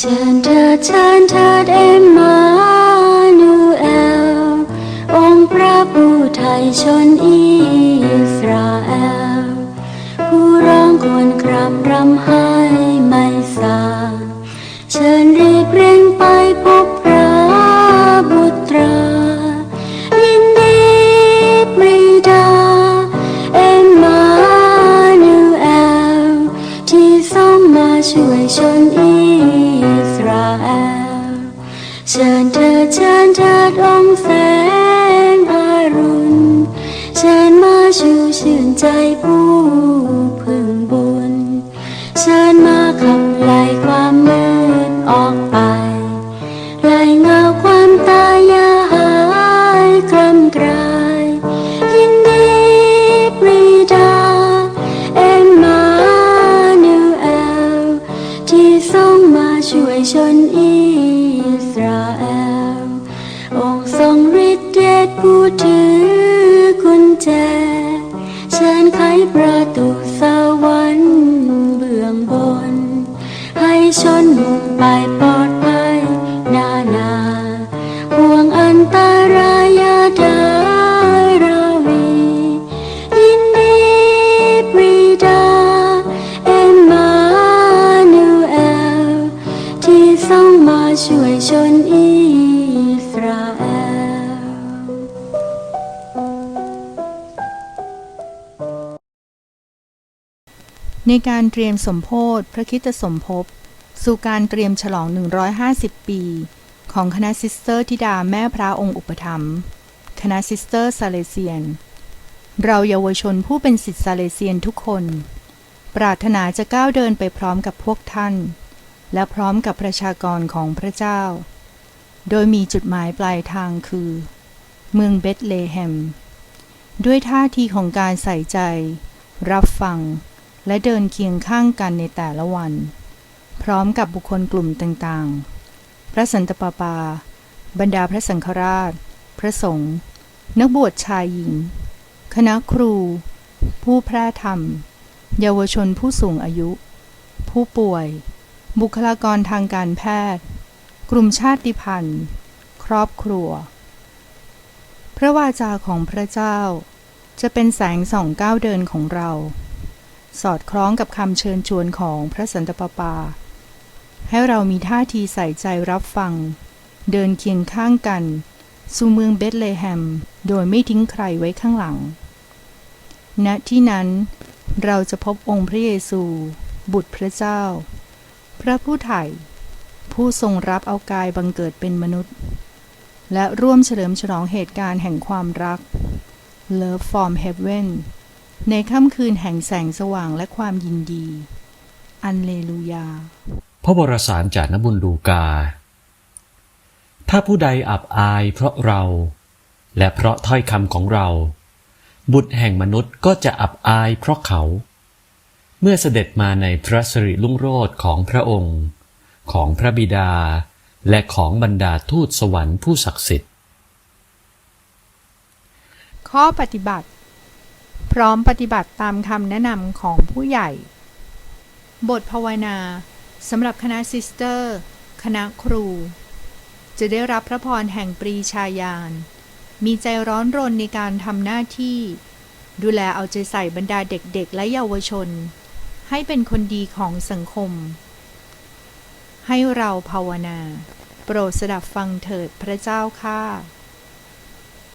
เชิญเถิดเชิญเถิดเอ็มมานูเอล องค์พระผู้ไทยชนอิสราเอล ผู้ร้องควรครำรำให้ เชิญเถิดเชิญเถิดองแสงอรุณ เชิญมาชูชื่นใจผู้พึงบุญ เชิญมาขับไล่ความมืดออกไป ไล่เงาความตายอย่าหายกลำกลาย ยินดีปรีดาเอ็มมานูเอลที่ส่งมาช่วยชนอิ ทรงฤทธิ์เดชผู้ถือกุญแจ เชิญไขประตูสวรรค์เบื้องบน ให้ชนมุ่งไปปลอดภัยนานาห่วงอันตรายยาไดราวียินดีปรีดา เอ็มมานูเอล ที่ส่งมาช่วยชนอิส ในการเตรียมสมโพธิพระคริสตสมภพสู่การเตรียมฉลอง 150 ปี ของคณะซิสเตอร์ธิดาแม่พระองค์อุปถัมภ์คณะซิสเตอร์ซาเลเซียน เราเยาวชนผู้เป็นสิทธิซาเลเซียนทุกคน ปรารถนาจะก้าวเดินไปพร้อมกับพวกท่าน และพร้อมกับประชากรของพระเจ้า โดยมีจุดหมายปลายทางคือ เมืองเบธเลเฮม ด้วยท่าทีของการใส่ใจ รับฟัง และเดินเคียงข้างกันในแต่ละวัน พร้อมกับบุคคลกลุ่มต่างๆ พระสันตะปาปา บรรดาพระสังฆราช พระสงฆ์นักบวชชายหญิง คณะครู ผู้แพร่ธรรม เยาวชนผู้สูงอายุ ผู้ป่วย บุคลากรทางการแพทย์ กลุ่มชาติพันธุ์ ครอบครัว พระวาจาของพระเจ้าจะเป็นแสงส่องก้าวเดินของเรา สอดคล้องกับคำเชิญชวนของพระสันตะปาปา ให้เรามีท่าทีใส่ใจรับฟัง เดินเคียงข้างกัน สู่เมืองเบธเลเฮม โดยไม่ทิ้งใครไว้ข้างหลัง ณที่นั้นเราจะพบองค์พระเยซู บุตรพระเจ้า พระผู้ไถ่ผู้ทรงรับเอากายบังเกิดเป็นมนุษย์ และร่วมเฉลิมฉลองเหตุการณ์แห่งความรัก Love from Heaven ในค่ำคืนแห่งแสงสว่างและความยินดี อันเลลูยา พระวรสารจากนบุญลูกา ถ้าผู้ใดอับอายเพราะเรา และเพราะถ้อยคำของเรา บุตรแห่งมนุษย์ก็จะอับอายเพราะเขา เมื่อเสด็จมาในพระสิริลุ่งโรจน์ของพระองค์ ของพระบิดา และของบรรดาทูตสวรรค์ผู้ศักดิ์สิทธิ์ ข้อปฏิบัติ พร้อมปฏิบัติตามคำแนะนำของผู้ใหญ่ บทภาวนาสำหรับคณะซิสเตอร์ คณะครู จะได้รับพระพรแห่งปรีชาญาณ มีใจร้อนรนในการทำหน้าที่ ดูแลเอาใจใส่บรรดาเด็กๆ และเยาวชน ให้เป็นคนดีของสังคม ให้เราภาวนา โปรดสดับฟังเถิดพระเจ้าข้า